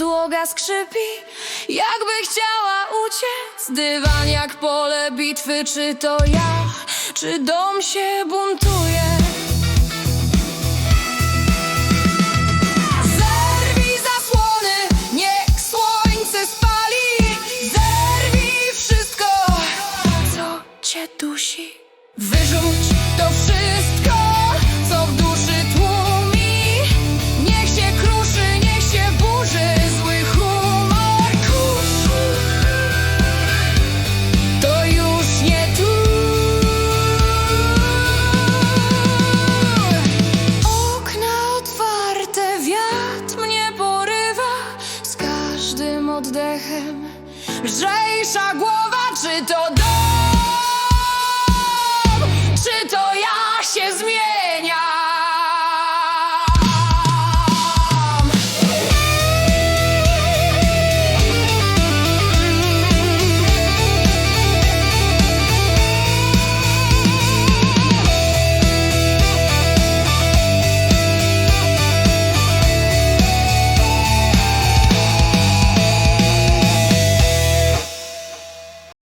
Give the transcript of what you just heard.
Podłoga skrzypi, jakby chciała uciec. Dywan jak pole bitwy, czy to ja, czy dom się buntuje? Zerwij zasłony, niech słońce spali. Zerwij wszystko, co cię dusi. Wyrzuć to wszystko, oddechem. Lżejsza głowa, czy to dom?